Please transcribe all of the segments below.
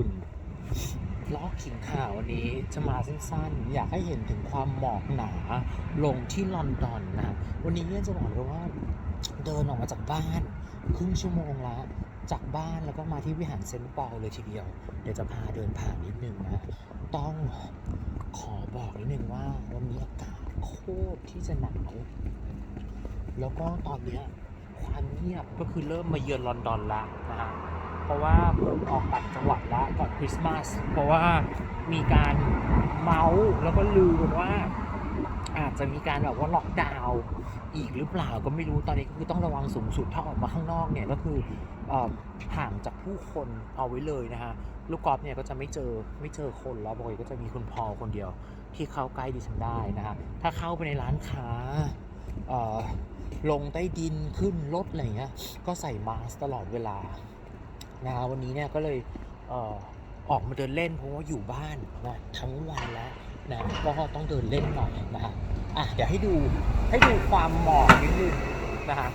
คุณล็อกขิงข่าววันนี้จะมาสั้นๆ อยากให้เห็นถึงความหมอกหนาลงที่ลอนดอนนะ วันนี้เนี่ยจะบอกเลยว่าเดินออกมาจากบ้านครึ่งชั่วโมงแล้วจากบ้านแล้วก็มาที่วิหารเซนต์ปอลเลยทีเดียว เดี๋ยวจะพาเดินผ่านนิดนึงนะ ต้องขอบอกนิดนึงว่าวันนี้อากาศโคตรที่จะหนาวแล้วก็ตอนเนี้ยความเงียบก็คือเริ่มมาเยือนลอนดอนแล้วนะฮะ เพราะว่าผมออกต่างจังหวัดแล้วก่อนคริสต์มาสเพราะว่ามีการเมาส์แล้วก็ลือว่า อาจจะมีการแบบว่าล็อกดาวน์อีกหรือเปล่าก็ไม่รู้ตอนนี้ก็คือต้องระวังสูงสุดถ้าออกมาข้างนอกเนี่ยก็คือห่างจากผู้คนเอาไว้เลยนะฮะลูกกอล์ฟเนี่ยก็จะไม่เจอไม่เจอคนแล้วปกติก็จะมีคุณพอคนเดียว ที่เข้าใกล้ดิฉันได้นะฮะถ้าเข้าไปในร้านค้าลงใต้ดินขึ้นรถอะไรอย่างเงี้ยก็ใส่มาสตลอดเวลา นะฮะวันนี้เนี่ยก็เลยเอ่อออกมาเดินเล่นเพราะว่าอยู่บ้านนะทั้งวันแล้วนะก็ต้องเดินเล่นหน่อยนะฮะอะเดี๋ยวให้ดูให้ดูความหมอกนิดนึงนะฮะ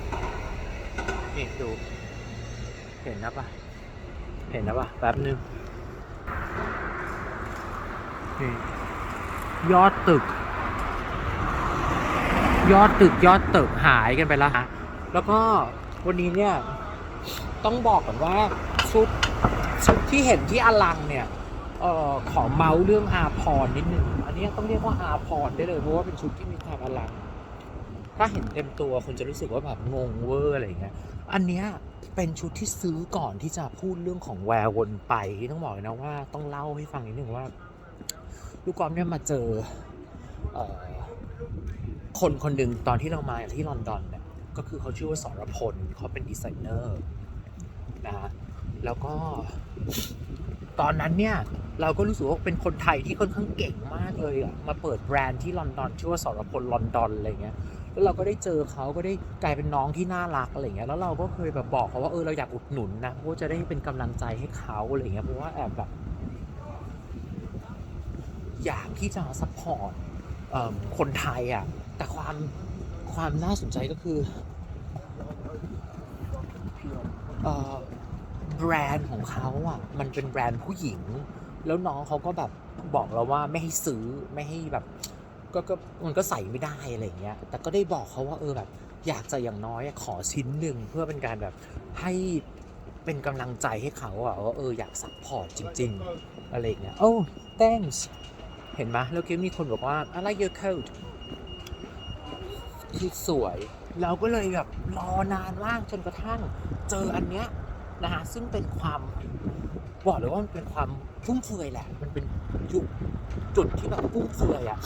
นี่ดู เห็นนะปะเห็นนะปะแป๊บนึงนี่ยอดตึก ยอดตึกยอดตึกหายกันไปแล้วฮะแล้วก็วันนี้เนี่ย ต้องบอกก่อนว่า ชุดชุดที่เห็นที่อลังเนี่ยเอ่อขอเมาส์เรื่องอาพรนิดนึงอันนี้ต้องเรียกว่าอาพรได้เลยเพราะว่าเป็นชุดที่มีความอลัง ถ้าเห็นเต็มตัวคุณจะรู้สึกว่าแบบงงเวอร์อะไรอย่างเงี้ยอันเนี้ยเป็นชุดที่ซื้อก่อนที่จะพูดเรื่องของแวร์วนไปต้องบอกนะว่าต้องเล่าให้ฟังนิดนึงว่าลูกกอล์ฟเนี่ยมาเจอเออคนคนหนึ่งตอนที่เรามาที่ลอนดอนเนี่ยก็คือเขาชื่อว่าสรพลเขาเป็นดีไซเนอร์นะฮะ แล้วก็ ตอนนั้นเนี่ย เราก็รู้สึกว่าเป็นคนไทยที่ค่อนข้างเก่งมากเลยอะมาเปิดแบรนด์ที่ลอนดอนชื่อว่าสรพลลอนดอนอะไรเงี้ยแล้วเราก็ได้เจอเขาก็ได้กลายเป็นน้องที่น่ารักอะไรเงี้ยแล้วเราก็เคยแบบบอกเขาว่าเออเราอยากอุดหนุนนะเพราะว่าจะได้เป็นกำลังใจให้เขาอะไรเงี้ยเพราะว่าแอบแบบอยากที่จะซัพพอร์ตคนไทยอะแต่ความความน่าสนใจก็คือเออ บรนด์ของเขาอะ มันเป็นแบรนด์ผู้หญิง แล้วน้องเขาก็แบบบอกเราว่าไม่ให้ซื้อไม่ให้แบบก็ก็มันก็ใส่ไม่ได้อะไรเงี้ย แต่ก็ได้บอกเขาว่าเออแบบ อยากจะอย่างน้อยขอชิ้นหนึ่งเพื่อเป็นการแบบให้เป็นกำลังใจให้เขาอะว่าเอออยากซัพพอร์ตจริง ๆ อะไรเงี้ยโอ้ thanks เห็นไหมแล้วก็มีคนบอกว่า I like your coat คือสวย เราก็เลยแบบรอนานมากจนกระทั่ง เจออันเนี้ย นะฮะซึ่งเป็นความบอกเลยว่ามันเป็นความฟุ่มเฟือยแหละ มันเป็นจุดจุดที่แบบฟุ่มเฟือยอะ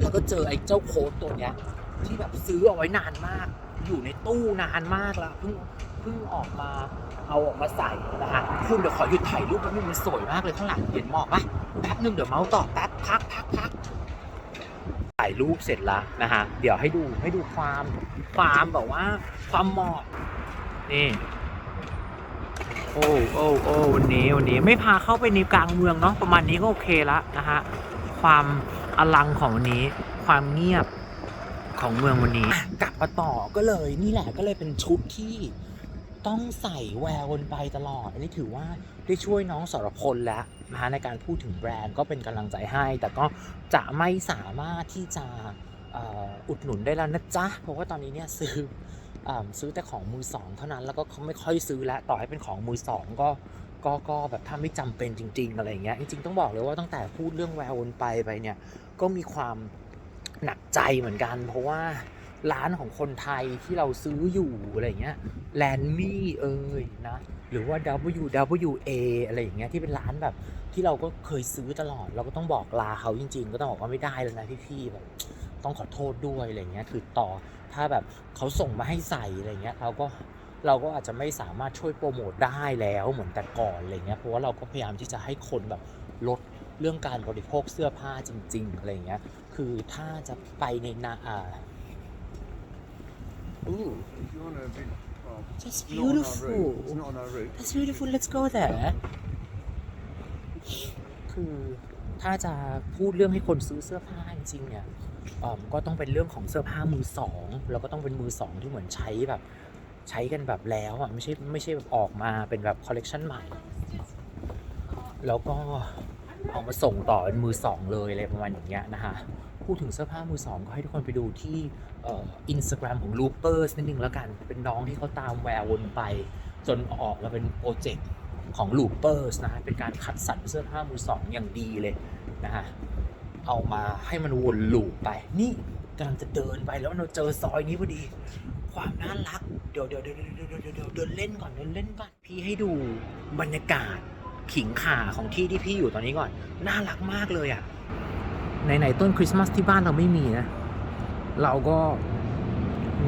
แล้วก็เจอไอ้เจ้าโค้ดตัวเนี้ย ที่แบบซื้อเอาไว้นานมาก อยู่ในตู้นานมากแล้วเพิ่งเพิ่งออกมาเอาออกมาใส่นะฮะคุณเดี๋ยวขอหยุดถ่ายรูปแป๊บนึงมันสวยมากเลยข้างหลังเห็นหมอกปะแป๊บนึงเดี๋ยวเมาส์ต่อแป๊บพักพักพักถ่ายรูปเสร็จแล้วนะฮะเดี๋ยวให้ดูให้ดูความความแบบว่า ความหมอกนี่ โอ้โอ้โอ้วันนี้วันนี้ไม่พาเข้าไปในกลางเมืองเนาะประมาณนี้ก็โอเคละนะฮะความอลังของวันนี้ ความเงียบของเมืองวันนี้ กลับมาต่อก็เลยนี่แหละก็เลยเป็นชุดที่ต้องใส่แวววนไปตลอด อันนี้ถือว่าได้ช่วยน้องสรพลแล้วนะฮะในการพูดถึงแบรนด์ก็เป็นกำลังใจให้ แต่ก็จะไม่สามารถที่จะอ,อ,อุดหนุนได้แล้วนะจ๊ะ เพราะว่าตอนนี้เนี่ยซื้อ ซื้อแต่ของมือสองเท่านั้นแล้วก็เขาไม่ค่อยซื้อแล้วต่อให้เป็นของมือสองก็ก็ก็แบบถ้าไม่จำเป็นจริง ๆ อะไรอย่างเงี้ยจริง ๆ ต้องบอกเลยว่าตั้งแต่พูดเรื่องแวววนไปไปเนี่ยก็มีความหนักใจเหมือนกัน เพราะว่าร้านของคนไทยที่เราซื้ออยู่อะไรเงี้ยแลนมี่เอ่ยนะหรือว่า WWA อะไรอย่างเงี้ยที่เป็นร้านแบบที่เราก็เคยซื้อตลอด เราก็ต้องบอกลาเขาจริง ๆ ก็ต้องบอกว่าไม่ได้แล้วนะพี่ๆแบบ ต้องขอโทษด้วยอะไรเงี้ยคือต่อถ้าแบบเขาส่งมาให้ใส่อะไรเงี้ยเราก็เราก็อาจจะไม่สามารถช่วยโปรโมทได้แล้วเหมือนแต่ก่อนอะไรเงี้ยเพราะว่าเราก็พยายามที่จะให้คนแบบลดเรื่องการบริโภคเสื้อผ้าจริงๆอะไรเงี้ยคือถ้าจะไปในนาอ่าอู้ If you want a big, well, that's it's not on our route. beautiful It's not on our route. That's beautiful let's go there คือ ถ้าจะพูดเรื่องให้คนซื้อเสื้อผ้าจริงๆเนี่ยก็ต้องเป็นเรื่องของเสื้อผ้ามือสองแล้วก็ต้องเป็นมือสองที่เหมือนใช้แบบใช้กันแบบแล้วอะไม่ใช่ไม่ใช่แบบออกมาเป็นแบบคอลเลกชันใหม่ แล้วก็เอามาส่งต่อเป็นมือสองเลยอะไรประมาณอย่างเงี้ยนะฮะพูดถึงเสื้อผ้ามือสองก็ให้ทุกคนไปดูที่อินสตาแกรมของ Loopers นิดนึงแล้วกัน เป็นน้องที่เขาตามแวววนไป จนออกมาเป็นโปรเจกต์ ของ Loopers นะฮะเป็นการคัดสรรเสื้อผ้ามือสองอย่างดีเลยนะฮะเอามาให้มันวนลูปไป นี่กำลังจะเดินไปแล้วเราเจอซอยนี้พอดี ความน่ารัก เดี๋ยวเดี๋ยวเดี๋ยวเดี๋ยวเดี๋ยวเดี๋ยวเดี๋ยวเดินเล่นก่อนเดินเล่นก่อนพี่ให้ดูบรรยากาศขิงข่าของที่ที่พี่อยู่ตอนนี้ก่อน น่ารักมากเลยอะไหนๆต้นคริสต์มาสที่บ้านเราไม่มีนะ เราก็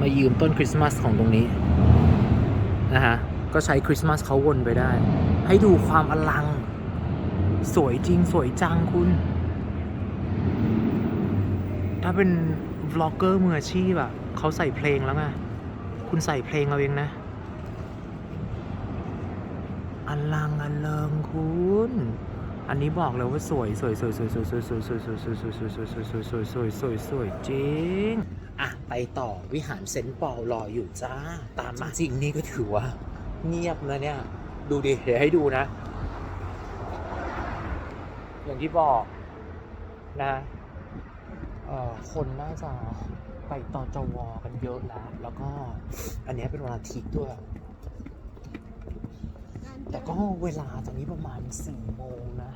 มายืมต้นคริสต์มาสของตรงนี้นะฮะ ก็ใช้คริสต์มาสเขาวนไปได้ ให้ดูความอลัง สวยจริงสวยจังคุณ ถ้าเป็นวล็อกเกอร์มืออาชีพอะเขาใส่เพลงแล้วไงคุณใส่เพลงเอาเองนะอลังอเลิงคุณอันนี้บอกเลยว่าสวยสวยสวยสวยสวยสวยสวยสวยสวยสวยสวยสวยสวยสวยสวยสวยสวยสวยสวยจริง อะ ไปต่อวิหารเซนต์ปอลรออยู่จ้า ตามมาจริงนี่ก็ถือว่า เงียบนะเนี่ย ดูดิ เดี๋ยวให้ดูนะ อย่างที่บอกนะคนน่าจะไปต่อจวกันเยอะแล้ว แล้วก็อันนี้เป็นวันอาทิตย์ด้วย แต่ก็เวลาตอนนี้ประมาณสี่โมงนะ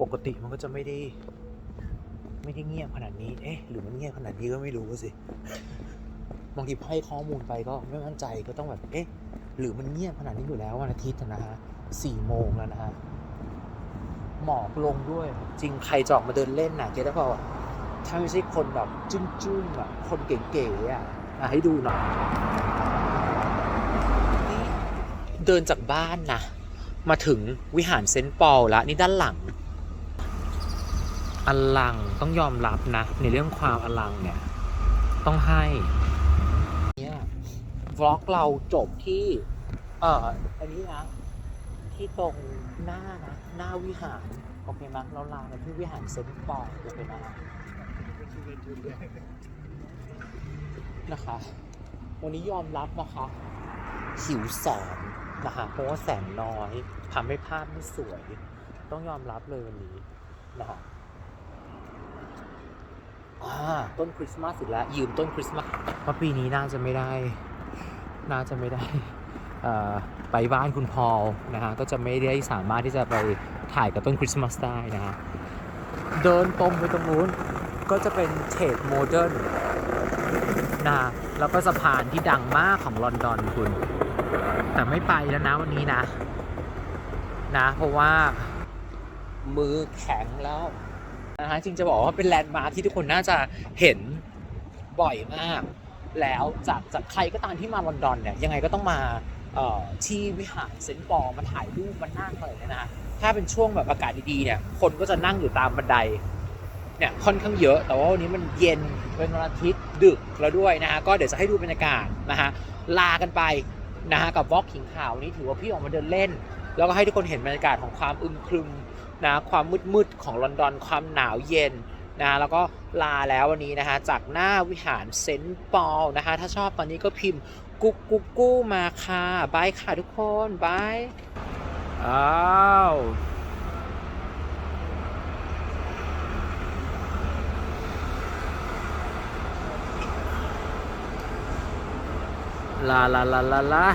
ปกติมันก็จะไม่ได้ ไม่ได้เงียบขนาดนี้ เอ๊ะ หรือมันเงียบขนาดนี้ก็ไม่รู้สิ บางทีให้ข้อมูลไปก็ไม่มั่นใจก็ต้องแบบเอ๊ะหรือมันเงียบขนาดนี้อยู่แล้ววันอาทิตย์นะฮะสี่โมงแล้วนะฮะหมอกลงด้วย จริงใครจอกมาเดินเล่นน่ะเจ๊ได้เปล่าถ้าไม่ใช่คนแบบจุ้มๆแบบคนเก๋ๆอะอะให้ดูหน่อยเดินจากบ้านนะมาถึงวิหารเซนต์ปอลแล้วนี่ด้านหลัง อลังต้องยอมรับนะ ในเรื่องความอลังเนี่ย ต้องให้ วล็อกเราจบที่ เอ่ออันนี้นะ ที่ตรงหน้านะ หน้าวิหาร โอเคไหมเราลากันที่วิหารเซนต์ปอลโอเคไหมนะคะ วันนี้ยอมรับนะคะหิวแสงนะคะเพราะว่าแสงน้อยทำให้ภาพไม่สวย ต้องยอมรับเลยวันนี้นะคะต้นคริสต์มาสอีกแล้วยืมต้นคริสต์มาสเพราะปีนี้น่าจะไม่ได้ น่าจะไม่ได้ไปบ้านคุณพอลนะฮะก็จะไม่ได้สามารถที่จะไปถ่ายกับต้นคริสต์มาสได้นะฮะเดินตรงไปตรงนู้นก็จะเป็นเทดโมเดิร์นนะฮะแล้วก็สะพานที่ดังมากของลอนดอนคุณ แต่ไม่ไปแล้วนะวันนี้นะ นะ เพราะว่ามือแข็งแล้วนะฮะจริงจะบอกว่าเป็นแลนด์มาร์คที่ทุกคนน่าจะเห็นบ่อยมาก แล้วจากจากใครก็ตามที่มาลอนดอนเนี่ยยังไงก็ต้องมาที่วิหารเซนต์ปอลมาถ่ายรูปมานั่งเลยนะฮะถ้าเป็นช่วงแบบอากาศดีๆเนี่ยคนก็จะนั่งอยู่ตามบันไดเนี่ยค่อนข้างเยอะ แต่ว่าวันนี้มันเย็นเป็นวันอาทิตย์ดึกแล้วด้วยนะฮะก็เดี๋ยวจะให้ดูบรรยากาศนะฮะลากันไปนะฮะกับวอล์กขิงข่าววันนี้ถือว่าพี่ออกมาเดินเล่น แล้วก็ให้ทุกคนเห็นบรรยากาศของความอึมครึมนะความมืดๆของลอนดอน ความหนาวเย็น นะแล้วก็ลาแล้ววันนี้นะคะจากหน้าวิหารเซนต์ปอลนะคะ ถ้าชอบตอนนี้ก็พิมพ์กุ๊กกุ๊กกู้มาค่ะบายค่ะทุกคนบายอ้าวลาลาลาลาลา